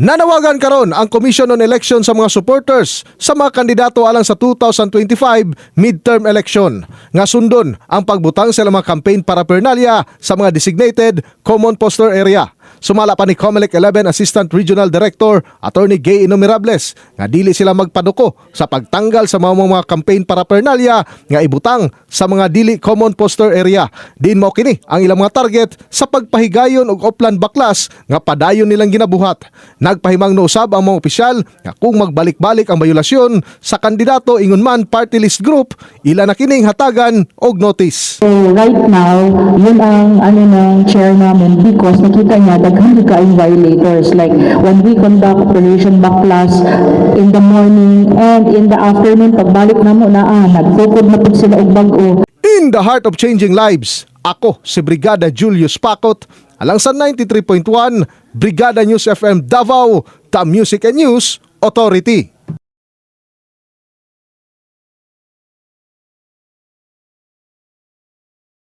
Nanawagan karon ang Commission on Election sa mga supporters sa mga kandidato alang sa 2025 midterm election nga sundon ang pagbutang sa mga campaign paraphernalia sa mga designated common poster area. Sumala pa ni COMELEC 11 Assistant Regional Director Attorney Gay Inumerables nga dili sila magpaduko sa pagtanggal sa mga mga campaign paraphernalia nga ibutang sa mga dili common poster area. Din mo kini ang ilang mga target sa pagpahigayon og oplan baklas nga padayon nilang ginabuhat. Nagpahimang no usab ang mga opisyal nga kung magbalik-balik ang bayulasyon sa kandidato ingon man party list group, ila na kining hatagan og notice. So right now, yun ang ano ng chair namin because nakita niya daghan ka in violators like when we conduct operation backlash in the morning and in the afternoon pagbalik na mo na ah, nagfocus na pud sila og bag-o. In the heart of changing lives, ako si Brigada Julius Pakot, alang sa 93.1 Brigada News FM Davao, the Music and News Authority.